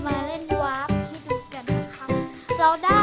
จะมาเล่นวาร์ปให้ดูกันนะคะเราได้